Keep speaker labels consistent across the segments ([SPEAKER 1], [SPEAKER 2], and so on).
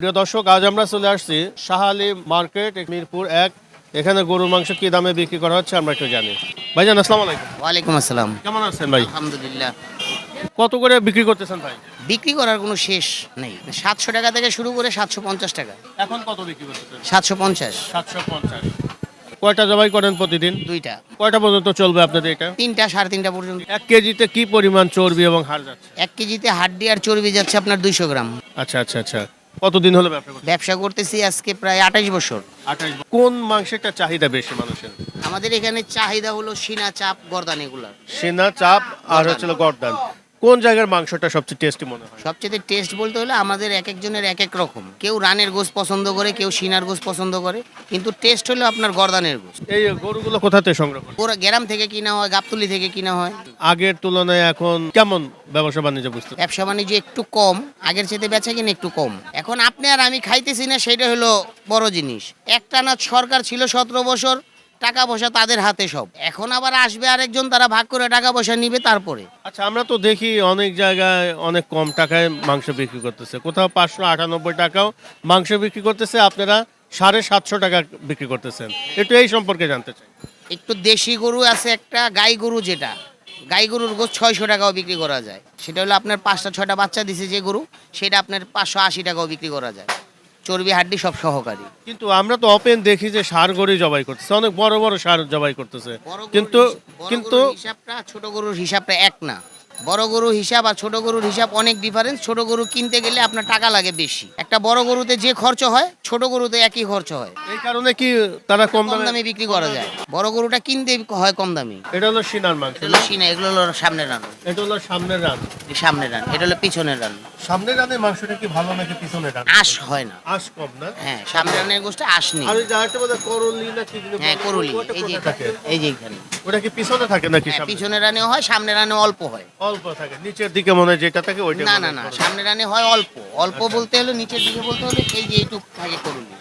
[SPEAKER 1] প্রিয় দর্শক আজ আমরা চলে আসছি শাহালি মার্কেট মিরপুর এক। এখানে গরুর মাংস কি দামে বিক্রি করা হচ্ছে আমরা একটু জানি। ভাইজান আসসালামু আলাইকুম।
[SPEAKER 2] ওয়ালাইকুম আসসালাম।
[SPEAKER 1] কেমন আছেন ভাই?
[SPEAKER 2] আলহামদুলিল্লাহ।
[SPEAKER 1] কত করে বিক্রি করতেছেন ভাই?
[SPEAKER 2] বিক্রি করার কোনো শেষ নেই। সাতশো টাকা থেকে শুরু করে সাতশো পঞ্চাশ টাকা।
[SPEAKER 1] এখন কত বিক্রি করতেছেন?
[SPEAKER 2] সাতশো পঞ্চাশ।
[SPEAKER 1] সাতশো পঞ্চাশ। কয়টা জবাই করেন প্রতিদিন?
[SPEAKER 2] দুইটা।
[SPEAKER 1] কয়টা পর্যন্ত চলবে আপনাদের এটা?
[SPEAKER 2] তিনটা সাড়ে তিনটা পর্যন্ত।
[SPEAKER 1] এক কেজিতে কি পরিমাণ চর্বি এবং হাড় যাচ্ছে?
[SPEAKER 2] এক কেজিতে হাড্ডি আর চর্বি যাচ্ছে আপনার দুইশো গ্রাম।
[SPEAKER 1] আচ্ছা আচ্ছা আচ্ছা। কতদিন হলো ব্যবসা
[SPEAKER 2] ব্যবসা করতেছি আজকে প্রায় আঠাশ বছর।
[SPEAKER 1] আঠাশ কোন মাংসেরটা চাহিদা বেশি মানুষের?
[SPEAKER 2] আমাদের এখানে চাহিদা হলো সিনা চাপ গরদান এগুলা
[SPEAKER 1] সেনা চাপ আর হচ্ছিল গর্দান। কোন জায়গার মাংসটা সবচেয়ে টেস্টি মনে হয়?
[SPEAKER 2] সবচেয়ে টেস্ট বলতে হলে আমাদের এক একজনের এক এক রকম। কেউ রানের গোস পছন্দ করে কেউ সিনার গোস পছন্দ করে কিন্তু টেস্ট হলো আপনার গর্দানের গোস
[SPEAKER 1] এই গরুগুলো কোথা থেকে সংগ্রহ করেন?
[SPEAKER 2] পুরো গ্রাম থেকে কিনা হয় গাবতলি থেকে কিনা হয়।
[SPEAKER 1] আগের তুলনায় এখন কেমন ব্যবসা বাণিজ্য বুঝতে
[SPEAKER 2] ব্যবসা বাণিজ্য একটু কম আগের চেয়ে বেচা কিনা একটু কম। এখন আপনি আর আমি খাইতেছি না সেটা হলো বড় জিনিস। একটা না সরকার ছিল সতেরো বছর টাকা পয়সা তাদের হাতে সব। এখন আবার আসবে আরেকজন তারা ভাগ করে টাকা পয়সা নিবে তারপরে।
[SPEAKER 1] আচ্ছা আমরা তো দেখি অনেক জায়গায় অনেক কম টাকায় মাংস বিক্রি করতেছে। কোথাও পাঁচশো আটানব্বই টাকাও মাংস বিক্রি করতেছে আপনারা সাড়ে সাতশো টাকা বিক্রি করতেছেন। একটু এই সম্পর্কে জানতে চাই।
[SPEAKER 2] একটু দেশি গরু আছে একটা গাই গরু যেটা। গাই গরুর গোছ ছয়শো টাকাও বিক্রি করা যায়। সেটা হলো আপনার পাঁচটা ছয়টা বাচ্চা দিছে যে গরু সেটা আপনার পাঁচশো আশি টাকাও বিক্রি করা যায়। চর্বি হাড্ডি সব সহকারী।
[SPEAKER 1] কিন্তু আমরা তো ওপেন দেখি যে সার গরু জবাই করতেছে অনেক বড় বড় সার জবাই করতেছে। কিন্তু কিন্তু
[SPEAKER 2] হিসাবটা ছোট গরুর হিসাবটা এক না। বড় গরুর হিসাব আর ছোট গরুর হিসাব অনেক ডিফারেন্স ছোট গরু কিনতে গেলে আপনার টাকা লাগে বেশি। একটা বড় গরুতে যে খরচ হয় ছোট গরুতে একই খরচ হয়।
[SPEAKER 1] এই কারণে কি তারা কম
[SPEAKER 2] কম
[SPEAKER 1] দামে
[SPEAKER 2] বিক্রি করা যায়। বড় গরুটা কিনতে হয় কম দামে।
[SPEAKER 1] এটা হলো সিনার মাংস
[SPEAKER 2] এটা সিনা এগুলো হলো সামনের রান।
[SPEAKER 1] এটা হলো সামনের রান।
[SPEAKER 2] সামনের রান এটা হলো পিছনের রান।
[SPEAKER 1] সামনের রানের মাংসটা কি ভালো নাকি পিছনের রান?
[SPEAKER 2] আঁশ হয় না।
[SPEAKER 1] আশ কম না?
[SPEAKER 2] হ্যাঁ সামনের রানের গোষ্ঠে আঁশ নেই।
[SPEAKER 1] আর ওই যে আরেকটা বোধহয় করলি না কি যেন
[SPEAKER 2] হ্যাঁ করুলি। এই যে এই যে এখানে।
[SPEAKER 1] ওটা কি পিছনে থাকে নাকি
[SPEAKER 2] হ্যাঁ,
[SPEAKER 1] সামনে?
[SPEAKER 2] পিছনের রানে হয় সামনের রানে অল্প হয়।
[SPEAKER 1] অল্প থাকে নিচের দিকে মনে হয় যেটা থাকে ওইটা
[SPEAKER 2] না না না সামনে রানে হয় অল্প। অল্প বলতে হলে নিচের দিকে বলতে হলে এই যে এইটুক থাকে করুলি।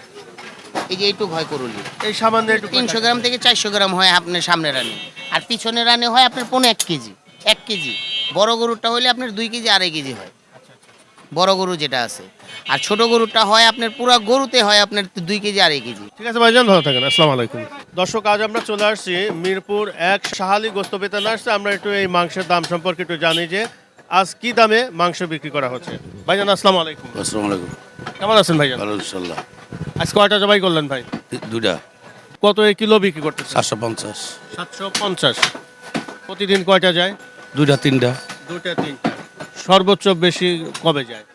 [SPEAKER 2] এই যে এইটুক হয় করুলি।
[SPEAKER 1] এই সামান্য একটু
[SPEAKER 2] তিনশো গ্রাম থেকে চারশো গ্রাম হয় আপনার সামনের রানে। আর পিছনের রানে হয় আপনার পনেরো এক কেজি। এক কেজি। বড় গরুরটা হলে আপনার দুই কেজি আড়াই কেজি হয়। বড় গরু যেটা আছে। আর ছোট গরুটা হয় আপনার পুরো গরুতে হয় আপনার দুই কেজি আড়াই কেজি।
[SPEAKER 1] ঠিক আছে ভাইজান ভালো থাকেন আসসালামু আলাইকুম। দর্শক আজ আমরা চলে আসছি মিরপুর এক শাহালি গোস্ত বেতানে আসছে আমরা একটু এই মাংসের দাম সম্পর্কে একটু জানি যে আজ কি দামে মাংস বিক্রি করা হচ্ছে। ভাইজান আসসালামু আলাইকুম।
[SPEAKER 3] আসসালামু আলাইকুম।
[SPEAKER 1] কেমন আছেন ভাইজান?
[SPEAKER 3] ভালো ইনশাল্লাহ
[SPEAKER 1] আজ কয়টা জবাই করলেন ভাই?
[SPEAKER 3] দুইটা।
[SPEAKER 1] কত এই কিলো বিক্রি করতেছেন?
[SPEAKER 3] সাতশো পঞ্চাশ।
[SPEAKER 1] সাতশো পঞ্চাশ। প্রতিদিন কয়টা যায়?
[SPEAKER 3] দুটা তিনটা।
[SPEAKER 1] দুটা তিনটা। সর্বোচ্চ বেশি কবে যায়?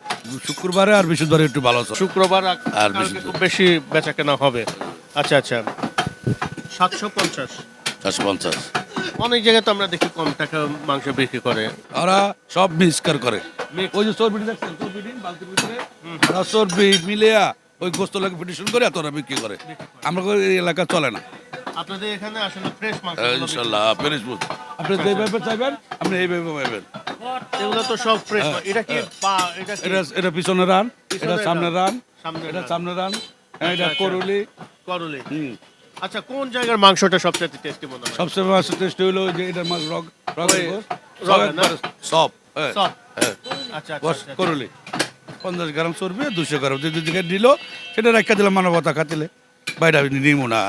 [SPEAKER 3] শুক্রবারে আর বৃহস্পতিবারে একটু ভালো চলে।
[SPEAKER 1] শুক্রবার আর
[SPEAKER 3] আর বেশি-
[SPEAKER 1] খুব বেশি বেচা কেনা হবে। আচ্ছা আচ্ছা। সাতশো পঞ্চাশ।
[SPEAKER 3] সাতশো পঞ্চাশ।
[SPEAKER 1] অনেক জায়গায় তো আমরা দেখি কম টাকা মাংস বিক্রি করে।
[SPEAKER 3] ওরা সব মিক্সকার করে। ওই যে চর্বি দেখছেন? চর্বি বালতির ভিতরে। ওরা চর্বি মিলিয়া ওই গোস্ত লাগে পিটিশন করে এত ওরা বিক্রি করে। আমরা এই এলাকা চলে না।
[SPEAKER 1] আপনাদের এখানে আসলে ফ্রেশ মাংস
[SPEAKER 3] ইনশাল্লাহ পেরিসপুর আপনি যেভাবে চাইবেন আপনি এইভাবে পাইবেন
[SPEAKER 1] এগুলো তো সব ফ্রেশ এটা কি পা এটা
[SPEAKER 3] এটা এটা পিছনে রান এটা সামনে
[SPEAKER 1] রান।
[SPEAKER 3] এটা সামনে রান হ্যাঁ, এটা
[SPEAKER 1] আচ্ছা।
[SPEAKER 3] করুলি।
[SPEAKER 1] করলি।
[SPEAKER 3] হুম।
[SPEAKER 1] আচ্ছা কোন জায়গার মাংসটা সবচেয়ে টেস্টি মনে হয়?
[SPEAKER 3] সবচেয়ে মাছ টেস্ট হইল যে এটার মাছ রগ রগ সব সব হ্যাঁ, হ্যাঁ।
[SPEAKER 1] আচ্ছা আচ্ছা
[SPEAKER 3] করলি। পঞ্চাশ গ্রাম চর্বি দুশো গ্রাম। যে দুদিকে দিল সেটা রাখা দিলাম মানবতা খাতিলে। বাইরে নিমো না।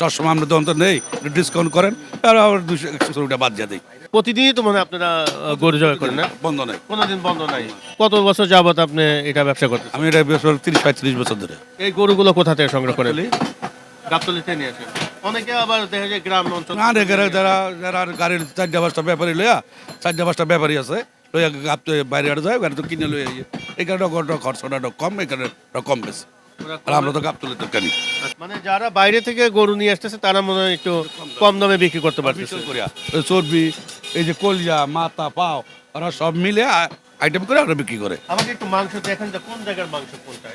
[SPEAKER 3] সবসময় আমরা নেই ডিসকাউন্ট করেন আর আবার দুশো একশো বাদ দিয়ে দিই।
[SPEAKER 1] প্রতিদিনই তো মনে আপনারা গরু জবাই করেন না?
[SPEAKER 3] বন্ধ নেই।
[SPEAKER 1] কোনোদিন বন্ধ নাই। কত বছর যাবত আপনি এটা ব্যবসা করতেন
[SPEAKER 3] আমি এটা বেশ তিরিশ পঁয়ত্রিশ বছর ধরে।
[SPEAKER 1] এই গরুগুলো কোথা থেকে সংগ্রহ করেন? গাবতলিতে নিয়ে আসেন। অনেকে আবার দেখা যায় গ্রাম অঞ্চল
[SPEAKER 3] না যারা যারা যারা গাড়ির চারটা পাঁচটা ব্যাপারী লইয়া চারটা পাঁচটা ব্যাপারী আছে লইয়া বাইরে যায় গাড়ি তো কিনে লইয়া ইয়ে। এই কারণে ওটা খরচাটা কম এই কারণে কম বেশি। আর আমরা তো গাপ তুলে তো কানি
[SPEAKER 1] মানে যারা বাইরে থেকে গরু নিয়ে আসতেছে তারা মনে হয় একটু কম দামে বিক্রি করতে পারতেছে।
[SPEAKER 3] চর্বি এই যে কলজা মাথা পাও ওরা সব মিলে আইটেম করে ওরা বিক্রি করে।
[SPEAKER 1] আমাকে একটু মাংস দেখেন যে কোন জায়গার মাংস কোনটা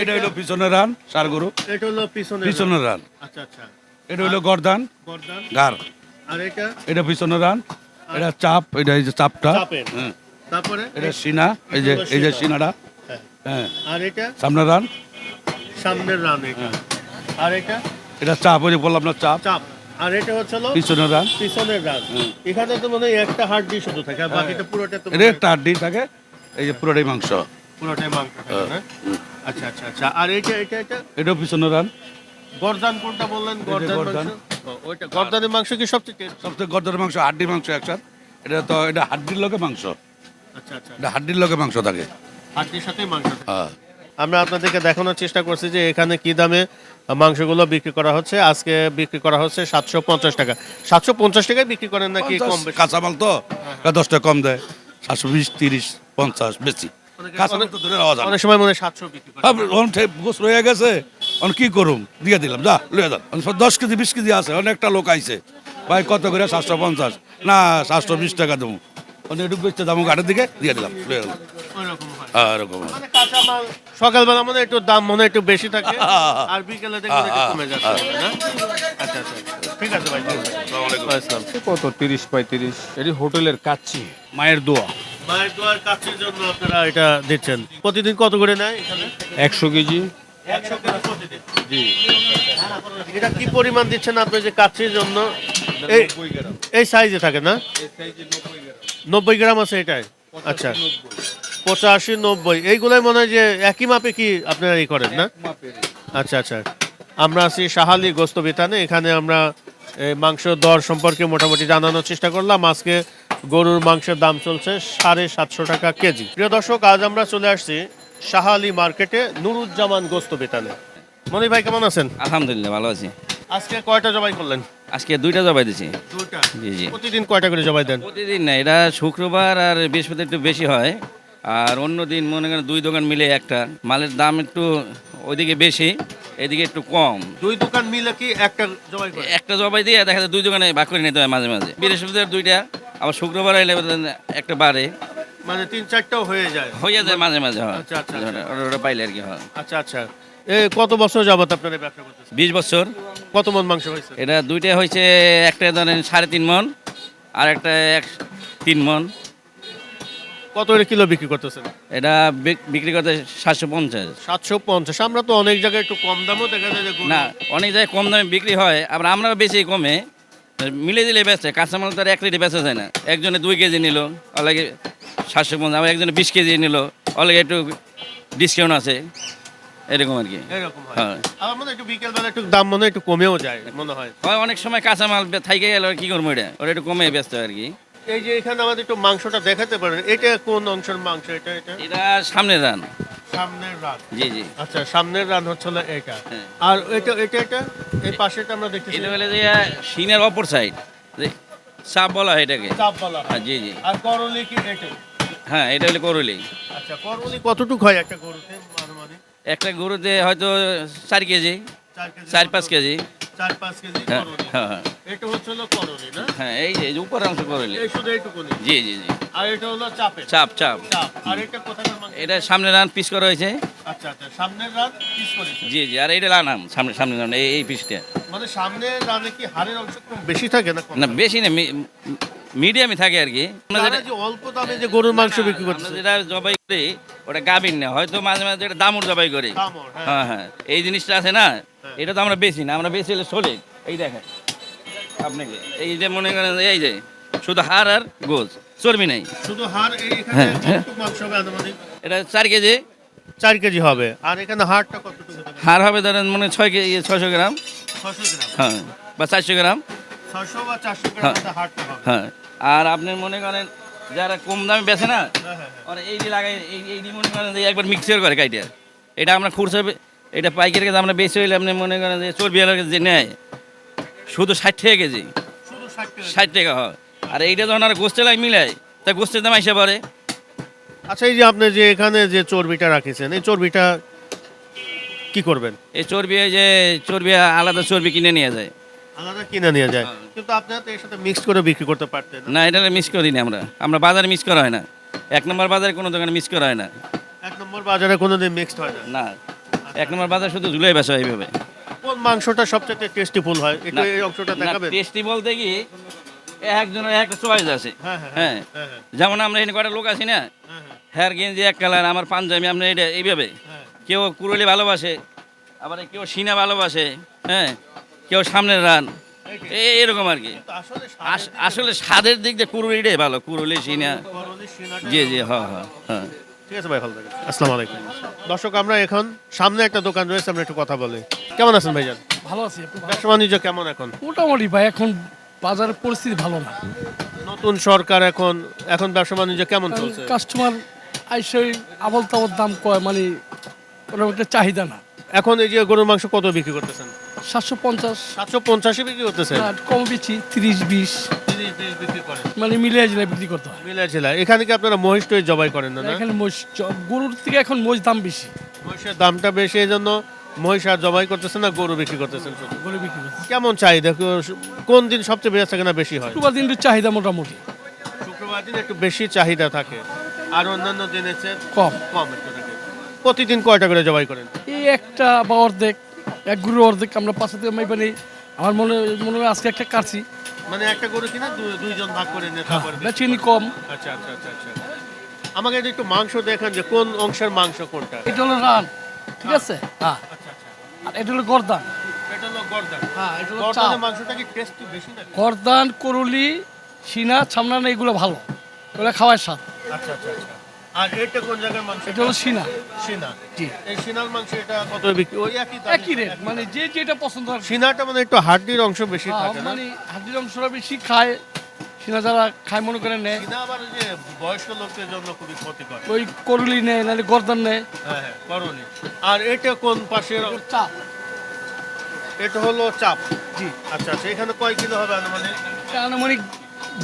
[SPEAKER 3] এটা হলো পিছনের রান সার গরু।
[SPEAKER 1] এটা হলো পিছনে
[SPEAKER 3] পিছনের রান।
[SPEAKER 1] আচ্ছা আচ্ছা।
[SPEAKER 3] এটা হলো গরদান।
[SPEAKER 1] গর্দান।
[SPEAKER 3] গার।
[SPEAKER 1] আর এটা?
[SPEAKER 3] এটা পিছনের রান। এটা চাপ এটা এই যে চাপটা। হ্যাঁ।
[SPEAKER 1] তারপরে?
[SPEAKER 3] এটা সিনা এই যে এই যে সিনাটা।
[SPEAKER 1] হ্যাঁ।
[SPEAKER 3] হ্যাঁ।
[SPEAKER 1] আর এটা?
[SPEAKER 3] সামনের রান।
[SPEAKER 1] সামনের রান এটা আর এটা?
[SPEAKER 3] এটা চাপ ওই যে বললাম না চাপ
[SPEAKER 1] চাপ আর এটা হচ্ছে
[SPEAKER 3] পিছনের রান
[SPEAKER 1] পিছনের রান এখানে তো মনে হয় একটা হাড্ডি শুধু থাকে আর বাকিটা পুরোটা তো
[SPEAKER 3] এটা একটা হাড্ডি থাকে এই যে পুরোটাই মাংস।
[SPEAKER 1] পুরোটাই মাংস আচ্ছা আচ্ছা আচ্ছা। আর এটা এটা এটা?
[SPEAKER 3] এটাও পিছনে রান
[SPEAKER 1] গর্দান কোনটা বললেন?
[SPEAKER 3] এটা
[SPEAKER 1] গর্দান। মাংস? ওইটা গর্দানের মাংস কি সবচেয়ে
[SPEAKER 3] সবথেকে গদ্দরের মাংস হাড্ডি মাংস একসাথ। এটা তো এটা হাড্ডির লোকে মাংস।
[SPEAKER 1] আচ্ছা আচ্ছা।
[SPEAKER 3] এটা হাড্ডির লোকে মাংস থাকে।
[SPEAKER 1] হাড্ডির সাথে মাংস
[SPEAKER 3] হ্যাঁ।
[SPEAKER 1] আমরা আপনাদেরকে দেখানোর চেষ্টা করছি যে এখানে কি দামে মাংসগুলো বিক্রি করা হচ্ছে। আজকে বিক্রি করা হচ্ছে সাতশো পঞ্চাশ টাকা। সাতশো পঞ্চাশ টাকায় বিক্রি করেন নাকি কম বেশি?
[SPEAKER 3] কাঁচামাল তো। দশ টাকা কম দেয়। সাতশো বিশ তিরিশ পঞ্চাশ বেশি।
[SPEAKER 1] অনেকে- সময় মনে সাতশো বিক্রি
[SPEAKER 3] গোস রয়ে গেছে। কি করুম? দিয়ে দিলাম। যা লয়ে যান। দশ কেজি বিশ কেজি আছে। অনেকটা লোক আইছে। ভাই কত করে? সাতশো পঞ্চাশ। না সাতশো বিশ টাকা দেবো। একটু বেচতে দাম গাড়ির দিকে দিয়ে দিলাম।
[SPEAKER 1] হয়।
[SPEAKER 3] হ্যাঁ এরকম
[SPEAKER 1] মানে সকালবেলা মনে হয় একটু দাম মনে হয় একটু বেশি থাকে আর বিকেলে দেখবেন কমে যাচ্ছে আচ্ছা আচ্ছা ঠিক আছে ভাই
[SPEAKER 4] কত? তিরিশ পঁয়ত্রিশ? এটি হোটেলের কাচ্চি। মায়ের দোয়া।
[SPEAKER 1] মায়ের দোয়ার কাছের জন্য আপনারা এটা দিচ্ছেন। প্রতিদিন কত করে নেয় এখানে?
[SPEAKER 4] একশো কেজি।
[SPEAKER 1] একশো কেজি প্রতিদিন? জি। এটা কি পরিমাণ দিচ্ছেন আপনি যে কাচ্ছির জন্য? এই এই সাইজে থাকে না? নব্বই গ্রাম আছে এটাই আচ্ছা। পঁচাশি নব্বই। এইগুলোই মনে হয় যে একই মাপে কি আপনারা এই করেন না? আচ্ছা আচ্ছা। আমরা আছি সাহালি গোস্ত বিতানে এখানে আমরা মাংস দর সম্পর্কে মোটামুটি জানানোর চেষ্টা করলাম। আজকে গরুর মাংসের দাম চলছে সাড়ে সাতশো টাকা কেজি। প্রিয় দর্শক আজ আমরা চলে আসছি সাহালি মার্কেটে নুরুজ্জামান গোস্ত বিতানে মনি ভাই কেমন আছেন?
[SPEAKER 5] আলহামদুলিল্লাহ ভালো আছি।
[SPEAKER 1] আজকে কয়টা জবাই করলেন?
[SPEAKER 5] আজকে দুইটা জবাই দিছি।
[SPEAKER 1] দুইটা?
[SPEAKER 5] জি জি।
[SPEAKER 1] প্রতিদিন কয়টা করে জবাই দেন?
[SPEAKER 5] প্রতিদিন না এটা শুক্রবার আর বৃহস্পতি একটু বেশি হয়। আর অন্য দিন মনে করেন দুই দোকান মিলে একটা। মালের দাম একটু ওইদিকে বেশি এদিকে একটু কম।
[SPEAKER 1] দুই দোকান মিলে কি একটা জবাই করে?
[SPEAKER 5] একটা জবাই দিয়ে দেখা যায় দুই দোকানে ভাগ করে নিতে হয় মাঝে মাঝে। বৃহস্পতিবার দুইটা আবার শুক্রবার এলে একটা বারে
[SPEAKER 1] মানে তিন চারটাও হয়ে যায়।
[SPEAKER 5] হয়ে যায় মাঝে মাঝে হয়।
[SPEAKER 1] আচ্ছা, আচ্ছা, আচ্ছা।
[SPEAKER 5] ওটা পাইলে আর কি হয়।
[SPEAKER 1] আচ্ছা আচ্ছা। এ কত বছর যাবত আপনারা ব্যবসা করতেছেন?
[SPEAKER 5] বিশ বছর।
[SPEAKER 1] কত মন মাংস হয়েছে?
[SPEAKER 5] এটা দুইটা হয়েছে একটা ধরেন সাড়ে তিন মন আর একটা এক তিন মন।
[SPEAKER 1] কত করে কিলো বিক্রি করতেছেন?
[SPEAKER 5] এটা বিক- বিক্রি করতে সাতশো পঞ্চাশ।
[SPEAKER 1] সাতশো পঞ্চাশ। আমরা তো অনেক জায়গায় একটু কম দামও দেখা যায় যে গরু-
[SPEAKER 5] না অনেক জায়গায় কম দামে বিক্রি হয় আবার আমরা বেশি কমে। মিলে দিলে বেচে কাঁচামাল তো আর এক লিটার বেচা যায় না। একজনে দুই কেজি নিল অলাগে সাতশো পঞ্চাশ আবার একজনে বিশ কেজি নিল অলাগে একটু ডিসকাউন্ট আছে। এরকম আর কি।
[SPEAKER 1] এরকম হয়।
[SPEAKER 5] হ্যাঁ।
[SPEAKER 1] মনে হয় একটু বিকেল বেলা একটু দাম মনে হয় একটু কমেও যায় মনে হয়।
[SPEAKER 5] হয় অনেক সময় কাঁচামাল থাইকে গেল কি করব এটা? একটু কমে ব্যস্ত আর কি।
[SPEAKER 1] এই যে এখানে আমাদের একটু মাংসটা দেখাতে পারেন এটা কোন অংশের মাংস? এটা এটা?
[SPEAKER 5] এটা সামনে যান
[SPEAKER 1] সামনের রান।
[SPEAKER 5] জি জি।
[SPEAKER 1] আচ্ছা সামনের রান হচ্ছে হলো এটা।
[SPEAKER 5] হ্যাঁ।
[SPEAKER 1] আর এটা এটা এটা? এই পাশেটা আমরা দেখতেছি।
[SPEAKER 5] এটা হলে যে সিনের অপর সাইড চাপ বলা হয় এটাকে।
[SPEAKER 1] চাপ বলা হয়।
[SPEAKER 5] জি জি।
[SPEAKER 1] আর করলি কি এটা
[SPEAKER 5] হ্যাঁ এটা হলে করলি।
[SPEAKER 1] আচ্ছা করলি কতটুকু হয় একটা গরুতে
[SPEAKER 5] একটা গরুতে হয়তো চার কেজি
[SPEAKER 1] চার
[SPEAKER 5] পাঁচ কেজি।
[SPEAKER 1] চার পাঁচ কেজি
[SPEAKER 5] হ্যাঁ হ্যাঁ হ্যাঁ।
[SPEAKER 1] এটা হচ্ছে হলো করলি না?
[SPEAKER 5] হ্যাঁ এই যে এই উপর অংশ করলি
[SPEAKER 1] শুধু এইটুকুনি?
[SPEAKER 5] জি জি জি।
[SPEAKER 1] আর এটা হলো চাপের?
[SPEAKER 5] চাপ চাপ।
[SPEAKER 1] চাপ। আর এটা কোথাকার
[SPEAKER 5] এটা সামনে রান পিস করা হয়েছে।
[SPEAKER 1] আচ্ছা আচ্ছা সামনের রান পিস করেছে।
[SPEAKER 5] জি জি আর এইটা লানাম সামনে সামনে রান এই এই পিসটা।
[SPEAKER 1] মানে সামনের রানে কি হাড়ের অংশ বেশি থাকে না
[SPEAKER 5] না বেশি না মিডিয়ামই থাকে আর কি।
[SPEAKER 1] অল্প দামে যে গরুর মাংস বিক্রি করতেছে।
[SPEAKER 5] যেটা জবাই করে ওটা গাবিন না হয়তো মাঝে মাঝে এটা দামুর জবাই করে।
[SPEAKER 1] হ্যাঁ।
[SPEAKER 5] হ্যাঁ হ্যাঁ। এই জিনিসটা আছে না এটা তো আমরা বেশি না আমরা বেশি হলে চলে এই দেখেন আপনাকে এই যে মনে করেন এই যে শুধু হাড় আর গোজ চর্বি নেই।
[SPEAKER 1] শুধু হাড়
[SPEAKER 5] হ্যাঁ, হ্যাঁ। এটা চার কেজি।
[SPEAKER 1] চার কেজি হবে। আর এখানে হাড়টা কতটুকু
[SPEAKER 5] হাড় হবে ধরেন মনে হয় ছয় কেজি ছয়শো গ্রাম।
[SPEAKER 1] ছশো গ্রাম।
[SPEAKER 5] হ্যাঁ বা চারশো গ্রাম। হ্যাঁ। হ্যাঁ। আর আপনি মনে করেন যারা কম দামে বেছে না
[SPEAKER 1] হ্যাঁ, হ্যাঁ,
[SPEAKER 5] ওরা এই যে লাগাই এই এই মনে করেন যে একবার মিক্সার করে কাইটা। এটা আমরা খুরসা এটা পাইকারি কাছে আমরা বেশি হইলে আপনি মনে করেন যে চর্বি যে নেয় শুধু ষাট টাকা কেজি।
[SPEAKER 1] শুধু ষাট টাকা
[SPEAKER 5] হয়। আর এইটা যখন আর গোস্তে লাগে মিলায় তা গোস্তের দাম আইসা পড়ে।
[SPEAKER 1] আচ্ছা এই যে আপনি যে এখানে যে চর্বিটা রাখিছেন এই চর্বিটা কি করবেন?
[SPEAKER 5] এই চর্বি এই যে চর্বি আলাদা চর্বি কিনে নিয়ে যায়।
[SPEAKER 1] আলাদা কিনে নিয়ে যায়।
[SPEAKER 5] হ্যাঁ।
[SPEAKER 1] কিন্তু আপনারা তো এর সাথে মিক্স করে বিক্রি করতে পারতেন
[SPEAKER 5] না। এটা করি না আমরা। আমরা বাজারে করা হয় না। এক নম্বর বাজারে কোনো দোকানে করা হয় না।
[SPEAKER 1] এক নম্বর বাজারে কোনোদিন মিক্সড হয় না।
[SPEAKER 5] না। এক নম্বর বাজার শুধু ঝুলাই হয় এইভাবে।
[SPEAKER 1] কোন মাংসটা সবচেয়ে টেস্টি ফুল হয়? একটু এই অংশটা দেখাবেন?
[SPEAKER 5] টেস্টি বলতে কি একজনের একটা চয়েস আছে।
[SPEAKER 1] হ্যাঁ, হ্যাঁ,
[SPEAKER 5] হ্যাঁ যেমন আমরা এখানে কটা লোক আছি না
[SPEAKER 1] হ্যাঁ, হ্যাঁ,
[SPEAKER 5] হ্যার গেঞ্জি এক কালার আমার পাঞ্জাবি আপনার এটা এইভাবে। কেউ কুরলি ভালোবাসে আবার কেউ সিনা ভালোবাসে হ্যাঁ। কেউ সামনের রান। এই এরকম আর কি।
[SPEAKER 1] আসলে
[SPEAKER 5] আস-
[SPEAKER 1] স্বাদের
[SPEAKER 5] আসলে স্বাদের দিক দিয়ে কুরুলিটাই ভালো। কুরুলি সিনা। জি জি হ্যাঁ হ্যাঁ হ্যাঁ।
[SPEAKER 1] ঠিক আছে ভাই ভালো থাকেন। আসসালামু আলাইকুম। দর্শক আমরা এখন সামনে একটা দোকান রয়েছে আমরা একটু কথা বলি। কেমন আছেন ভাইজান?
[SPEAKER 6] ভালো আছি
[SPEAKER 1] ব্যবসা বাণিজ্য কেমন এখন?
[SPEAKER 6] মোটামুটি ভাই এখন বাজারের পরিস্থিতি ভালো না।
[SPEAKER 1] নতুন সরকার এখন এখন ব্যবসা বাণিজ্য কেমন চলছে?
[SPEAKER 6] কাস্টমার আইসই আবল তাবল দাম কয় মানে ওরকম একটা চাহিদা না।
[SPEAKER 1] এখন এই যে গরুর মাংস কত বিক্রি করতেছেন?
[SPEAKER 6] সাতশো পঞ্চাশ।
[SPEAKER 1] সাতশো পঞ্চাশে বিক্রি করতেছেন
[SPEAKER 6] কম বেশি তিরিশ বিশ। মানে মিলিয়ে জিনিস বিক্রি করতে হয়।
[SPEAKER 1] মিলা জেলা এখানে কি আপনারা মহিষ টহিষ জবাই করেন না
[SPEAKER 6] এখানে চ- গরুর থেকে এখন মোষ দাম বেশি।
[SPEAKER 1] মহিষের দামটা বেশি এই জন্য মহিষ আর জবাই করতেছেন না গরু বিক্রি করতেছেন
[SPEAKER 6] গরু বিক্রি
[SPEAKER 1] কেমন চাহিদা? কোন দিন সবচেয়ে বেশি থাকে না বেশি হয়?
[SPEAKER 6] শুক্রবার দিনটির চাহিদা মোটামুটি।
[SPEAKER 1] শুক্রবার দিন একটু বেশি চাহিদা থাকে আর অন্যান্য দিনের চেয়ে
[SPEAKER 6] কম।
[SPEAKER 1] কম একটু থাকে। প্রতিদিন কয়টা করে জবাই করেন?
[SPEAKER 6] এই একটা বা অর্ধেক। এক গরু অর্ধেক আমরা পাশে থেকে মাইপা নেই। আমার মনে মনে হয় আজকে একটা কাটছি।
[SPEAKER 1] মানে একটা গরু কিনা দুইজন ভাগ করে
[SPEAKER 6] বেচিনি কম।
[SPEAKER 1] আচ্ছা আচ্ছা আচ্ছা আচ্ছা। আমাকে একটু মাংস দেখান যে কোন অংশের মাংস কোনটা?
[SPEAKER 6] এটা হলো রান ঠিক আছে? হ্যাঁ।
[SPEAKER 1] আচ্ছা আচ্ছা
[SPEAKER 6] আর এটা হলো গর্দান।
[SPEAKER 1] এটা হলো গর্দান।
[SPEAKER 6] হ্যাঁ এটা হলো
[SPEAKER 1] গর্দানের মাংসটা কি টেস্ট বেশি না
[SPEAKER 6] গর্দান করুলি সিনা ছামনানা এগুলো ভালো। এগুলো খাওয়ার স্বাদ।
[SPEAKER 1] আচ্ছা আচ্ছা আচ্ছা। আর এটা কোন জায়গার মাংস?
[SPEAKER 6] এটা হলো সিনা।
[SPEAKER 1] সিনা।
[SPEAKER 6] জি।
[SPEAKER 1] এই সিনার মাংস এটা কত বিক্রি? ওই একই দাম।
[SPEAKER 6] একই রেট মানে যে যেটা পছন্দ হয়।
[SPEAKER 1] সিনাটা মানে একটু হাড্ডির অংশ বেশি
[SPEAKER 6] হ্যাঁ,
[SPEAKER 1] থাকে না?
[SPEAKER 6] মানে হাড্ডির অংশটা বেশি খায়। সিনা যারা খায় মনে করে নেয়।
[SPEAKER 1] সিনা আবার যে বয়স্ক লোকদের জন্য খুবই ক্ষতিকর।
[SPEAKER 6] ওই করুলি নেয় নাহলে গর্দান নেয়।
[SPEAKER 1] হ্যাঁ হ্যাঁ করলি আর এটা কোন পাশের?
[SPEAKER 6] চাপ।
[SPEAKER 1] এটা হলো চাপ।
[SPEAKER 6] জি।
[SPEAKER 1] আচ্ছা আচ্ছা এখানে কয় কিলো হবে আনুমানিক?
[SPEAKER 6] আনুমানিক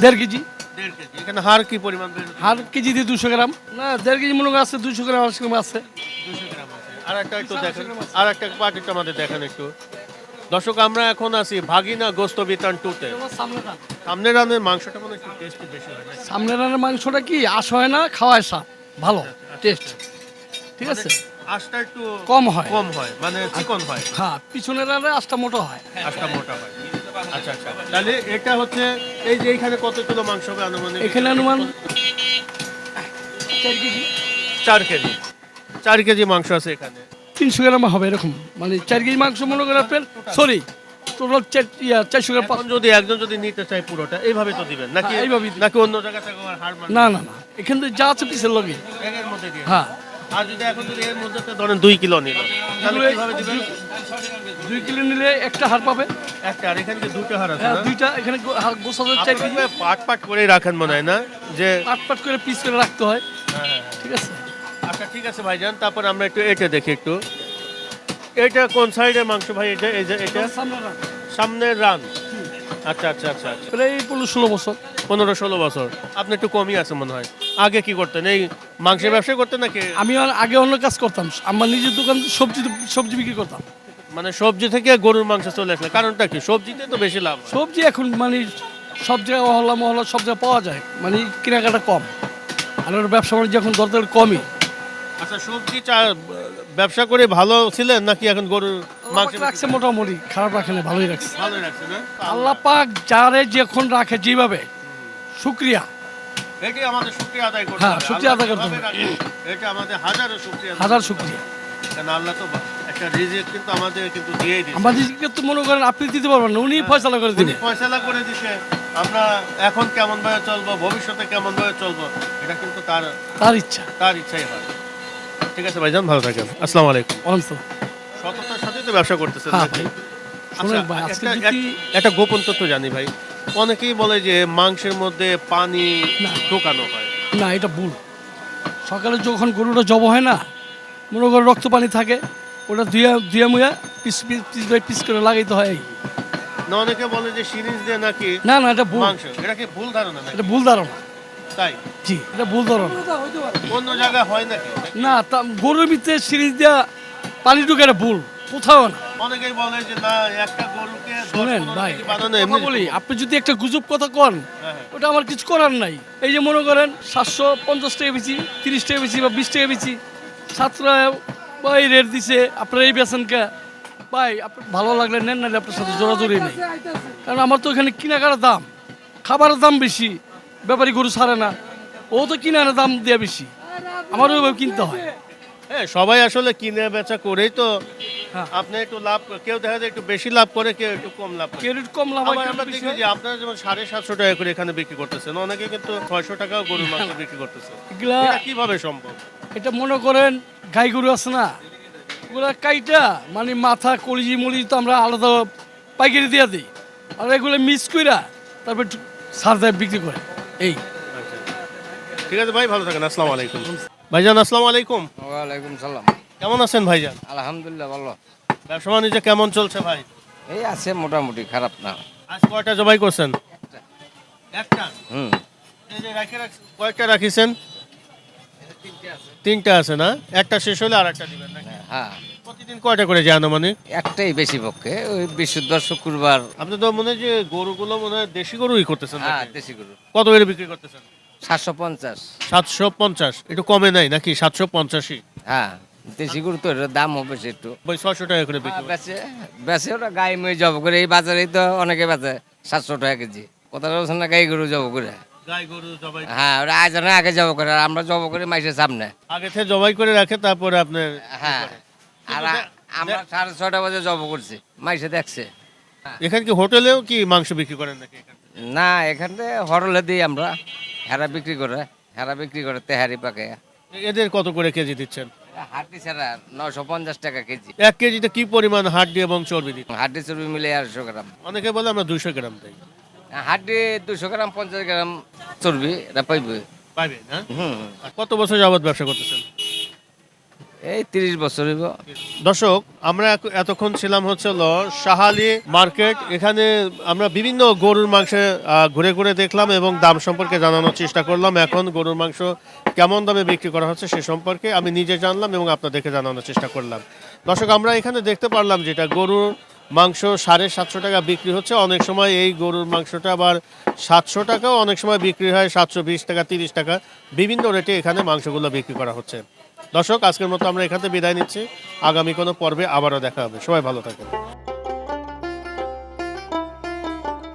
[SPEAKER 6] দেড় কেজি।
[SPEAKER 1] দেড় কেজি। এখানে হাড় কি পরিমাণ
[SPEAKER 6] হার কেজি দিয়ে দুশো গ্রাম। না দেড় কেজি মনে আছে দুশো গ্রাম আছে।
[SPEAKER 1] দুশো গ্রাম আছে। আর একটা একটু দেখেন আর একটা পার্ট একটু আমাদের দেখেন একটু। দর্শক আমরা এখন আছি ভাগিনা গোস্ত বিতান টুতে সামনে রানের মাংসটা মনে একটু টেস্টি বেশি হয় না
[SPEAKER 6] সামনের রান্নার মাংসটা কি আশ হয় না খাওয়ায় স্বাদ? ভালো টেস্ট ঠিক আছে?
[SPEAKER 1] আশটা একটু
[SPEAKER 6] কম হয়।
[SPEAKER 1] কম হয় মানে চিকন হয়।
[SPEAKER 6] হ্যাঁ পিছনের রান্না আশটা মোটো হয়।
[SPEAKER 1] আশটা মোটা হয়। আচ্ছা আচ্ছা। তাহলে এটা হচ্ছে এই যে এইখানে কত কিলো মাংস হবে আনুমানিক?
[SPEAKER 6] এখানে অনুমান চার কেজি।
[SPEAKER 1] চার কেজি। চার কেজি মাংস আছে এখানে।
[SPEAKER 6] তিনশো গ্রাম হবে এরকম। মানে চার কেজি মাংস মনে করেন আপনার সরি টোটাল চার ইয়া চারশো গ্রাম
[SPEAKER 1] এখন যদি একজন যদি নিতে চায় পুরোটা এইভাবে তো দিবেন। নাকি
[SPEAKER 6] দিই।
[SPEAKER 1] নাকি অন্য জায়গা থেকে মানে
[SPEAKER 6] না না না। এখান থেকে যা আছে পিসের লগে।
[SPEAKER 1] এর মধ্যে দিয়ে।
[SPEAKER 6] হ্যাঁ।
[SPEAKER 1] আর যদি এখন যদি এর মধ্যে ধরেন দুই কিলো নিল তাহলে কীভাবে দিবেন?
[SPEAKER 6] দুই কিলো নিলে একটা হার পাবে।
[SPEAKER 1] একটা আর এখানে দুটো হাড় আছে
[SPEAKER 6] হ্যাঁ দুইটা এখানে হার গোছাতে
[SPEAKER 1] পাট পাট করেই রাখেন মনে হয় না? যে
[SPEAKER 6] পাট পাট করে পিস করে রাখতে হয়।
[SPEAKER 1] হ্যাঁ, হ্যাঁ,
[SPEAKER 6] ঠিক আছে।
[SPEAKER 1] আচ্ছা ঠিক আছে ভাইজান তারপর আমরা একটু এটা দেখি একটু। এটা কোন সাইডের মাংস ভাই? এটা এই যে এটা?
[SPEAKER 6] সামনে
[SPEAKER 1] সামনের রান। আচ্ছা আচ্ছা আচ্ছা আচ্ছা।
[SPEAKER 6] প্রায় ষোলো বছর।
[SPEAKER 1] পনেরো ষোলো বছর। আপনি একটু কমই আছে মনে হয়। আগে কি করতেন? এই মাংসের ব্যবসা করতেন নাকি?
[SPEAKER 6] আমি আগে অন্য কাজ করতাম। আমার নিজের দোকান সবজি সবজি বিক্রি করতাম।
[SPEAKER 1] মানে সবজি থেকে গরুর মাংস চলে আসলে। কারণটা কি? সবজিতে তো বেশি লাভ
[SPEAKER 6] সবজি এখন মানে সব জায়গায় মহল্লা মহল্লা সব জায়গায় পাওয়া যায়। মানে কেনাকাটা কম। আর ওর ব্যবসা বাণিজ্য এখন দরদার কমই।
[SPEAKER 1] আচ্ছা সবজি ব্যবসা করে ভালো ছিলেন নাকি এখন গরুর মাংস
[SPEAKER 6] রাখছে মোটামুটি। খারাপ রাখে না ভালোই রাখছে।
[SPEAKER 1] ভালো রাখছে না?
[SPEAKER 6] আল্লাহ পাক যারে যখন রাখে যেভাবে। শুক্রিয়া।
[SPEAKER 1] এটি আমাদের শুকরিয়া আদায় করতে
[SPEAKER 6] হ্যাঁ,
[SPEAKER 1] হবে।
[SPEAKER 6] আদায় করতে
[SPEAKER 1] যেভাবে এটা আমাদের হাজারো শুকরিয়া
[SPEAKER 6] হাজার শুক্রিয়া।
[SPEAKER 1] কারণ আল্লাহ তো একটা রিজিক কিন্তু আমাদের কিন্তু দিয়েই দিচ্ছে
[SPEAKER 6] আমাদেরকে তো মনে করেন আপনি দিতে পারবেন না উনি ফয়সালা করে
[SPEAKER 1] উনি ফয়সালা করে দিছে। আমরা এখন কেমন ভাবে চলবো ভবিষ্যতে কেমন ভাবে চলবো এটা কিন্তু তার
[SPEAKER 6] তার ইচ্ছা।
[SPEAKER 1] তার ইচ্ছাই হয়। ঠিক আছে ভাইজান ভালো থাকেন। আসসালামু আলাইকুম। সততার সাথে তো ব্যবসা করতেছেন
[SPEAKER 6] হ্যাঁ ভাই
[SPEAKER 1] আচ্ছা, একটা গোপন তথ্য জানি ভাই। অনেকেই বলে যে মাংসের মধ্যে পানি
[SPEAKER 6] না।
[SPEAKER 1] ঢোকানো হয়।
[SPEAKER 6] না এটা ভুল। সকালে যখন গরুটা জব হয় না মনে করে রক্ত পানি থাকে ওটা ধুয়া ধুয়া মুয়া piece piece piece by piece করে লাগাইতে হয়।
[SPEAKER 1] না অনেকে বলে যে সিরিজ দিয়ে নাকি
[SPEAKER 6] না না এটা ভুল।
[SPEAKER 1] মাংস। এটা কি ভুল ধারণা নাকি?
[SPEAKER 6] এটা ভুল ধারণা।
[SPEAKER 1] তাই?
[SPEAKER 6] জি এটা ভুল ধারণা।
[SPEAKER 1] অন্য জায়গায় হয় নাকি?
[SPEAKER 6] না তা গরুর ভিতরে সিরিজ দেওয়া পানি ঢুকে এটা ভুল। কোথাও না।
[SPEAKER 1] অনেকেই বলে যে না একটা গরুকে
[SPEAKER 6] শোনেন ভাই কথা বলি আপনি যদি একটা গুজব কথা কন
[SPEAKER 1] হ্যাঁ, হ্যাঁ।
[SPEAKER 6] ওটা আমার কিছু করার নাই। এই যে মনে করেন সাতশো পঞ্চাশ টাকা বেশি তিরিশ টাকা বেশি বা বিশ টাকা বেশি সাতটা ভাই রেট দিছে আপনার এই বেছেন কে? ভাই আপনার ভালো লাগলে নেন নাহলে আপনার সাথে জোরাজোরি নেই। কারণ আমার তো এখানে কেনাকাটার দাম খাবারের দাম বেশি ব্যাপারী গরু ছাড়ে না। ও তো কিনার দাম দেওয়া বেশি। আমারও ওইভাবে কিনতে হয়।
[SPEAKER 1] হ্যাঁ সবাই আসলে কিনে বেচা করেই তো। আপনি একটু লাভ কেউ দেখা যায় একটু বেশি লাভ করে কেউ একটু কম লাভ করে।
[SPEAKER 6] কেউ একটু কম লাভ হয়,
[SPEAKER 1] আমরা দেখি যে আপনারা যেমন সাড়ে সাতশো টাকা করে এখানে বিক্রি করতেছেন অনেকে কিন্তু ছয়শো টাকাও গরুর মাংস বিক্রি করতেছে
[SPEAKER 6] এগুলা
[SPEAKER 1] কীভাবে সম্ভব?
[SPEAKER 6] এটা মনে করেন গাই গরু আছে না ওগুলা কাইটা মানে মাথা কলিজি মলিজি তো আমরা আলাদা পাইকারি দিয়ে দিই। আর এগুলো মিস কইরা তারপর সার দেয় বিক্রি করে। এই।
[SPEAKER 1] ঠিক আছে ভাই ভালো থাকেন আসসালামু আলাইকুম। ভাইজান আসসালামু আলাইকুম।
[SPEAKER 7] ওয়ালাইকুম সালাম।
[SPEAKER 1] কেমন আছেন ভাইজান?
[SPEAKER 7] আলহামদুলিল্লাহ ভালো।
[SPEAKER 1] ব্যবসা বাণিজ্য কেমন চলছে ভাই?
[SPEAKER 7] এই আছে মোটামুটি খারাপ না।
[SPEAKER 1] আজ কয়টা জবাই করছেন? একটা।
[SPEAKER 7] হুম।
[SPEAKER 1] এই যে রাখে রাখ- কয়েকটা রাখিছেন? তিনটা আছে না? একটা শেষ হলে আর একটা দিবেন নাকি?
[SPEAKER 7] হ্যাঁ
[SPEAKER 1] প্রতিদিন কয়টা করে যায় আনুমানিক?
[SPEAKER 7] একটাই বেশি পক্ষে ওই বিশুদ্ধ শুক্রবার।
[SPEAKER 1] আপনি তো মনে হয় যে গরুগুলো মনে হয় দেশি গরুই করতেছেন
[SPEAKER 7] হ্যাঁ দেশি গরু।
[SPEAKER 1] কত করে বিক্রি করতেছেন?
[SPEAKER 7] সাতশো পঞ্চাশ।
[SPEAKER 1] সাতশো পঞ্চাশ। একটু কমে নাই নাকি? সাতশো পঞ্চাশি
[SPEAKER 7] হ্যাঁ। দেশি গরু তো দাম হবে একটু।
[SPEAKER 1] ওই ছয়শো টাকা করে
[SPEAKER 7] হ্যাঁ, বেচে বেচে ওটা গাই মই জব করে এই বাজারেই তো অনেকে বেচে সাতশো টাকা কেজি। কোথাও বলছেন না গাই গরু জব করে? হ্যাঁ ওরা আজ না আগে জব করে আর আমরা জব করে মাইসের সামনে।
[SPEAKER 1] আগে থেকে জবাই করে রাখে তারপরে আপনার
[SPEAKER 7] হ্যাঁ আর আমরা সাড়ে ছটা বাজে জব করছি মাইসে দেখছে।
[SPEAKER 1] এখানে কি হোটেলেও কি মাংস বিক্রি করেন নাকি এখানে?
[SPEAKER 7] না এখানে হরলে দিই আমরা হেরা বিক্রি করে হেরা বিক্রি করে তেহারি পাকে।
[SPEAKER 1] এদের কত করে কেজি দিচ্ছেন?
[SPEAKER 7] হাড্ডি ছাড়া নশো পঞ্চাশ টাকা কেজি।
[SPEAKER 1] এক কেজিতে কি পরিমাণ হাড্ডি এবং চর্বি দিই
[SPEAKER 7] হাড্ডি চর্বি মিলে আড়শো গ্রাম।
[SPEAKER 1] অনেকে বলে আমরা দুশো গ্রাম দেই।
[SPEAKER 7] হাড্ডি দুশো গ্রাম পঞ্চাশ গ্রাম চর্বি এটা পাইবে।
[SPEAKER 1] পাইবে না? কত বছর যাবত ব্যবসা করতেছেন?
[SPEAKER 7] এই তিরিশ বছর
[SPEAKER 1] দর্শক, আমরা এতক্ষণ ছিলাম হচ্ছে হলো শাহালি মার্কেট। এখানে আমরা বিভিন্ন গরুর মাংসে ঘুরে ঘুরে দেখলাম এবং দাম সম্পর্কে জানানোর চেষ্টা করলাম। এখন গরুর মাংস কেমন দামে বিক্রি করা হচ্ছে সে সম্পর্কে আমি নিজে জানলাম এবং আপনাদেরকে জানানোর চেষ্টা করলাম। দর্শক, আমরা এখানে দেখতে পারলাম যেটা গরুর মাংস সাড়ে সাতশো টাকা বিক্রি হচ্ছে। অনেক সময় এই গরুর মাংসটা আবার সাতশো টাকাও অনেক সময় বিক্রি হয়, সাতশো বিশ টাকা, তিরিশ টাকা। বিভিন্ন রেটে এখানে মাংসগুলো বিক্রি করা হচ্ছে। দর্শক, আজকের মতো আমরা এখানে বিদায় নিচ্ছি। আগামী কোনো পর্বে আবারও দেখা হবে। সবাই ভালো থাকেন।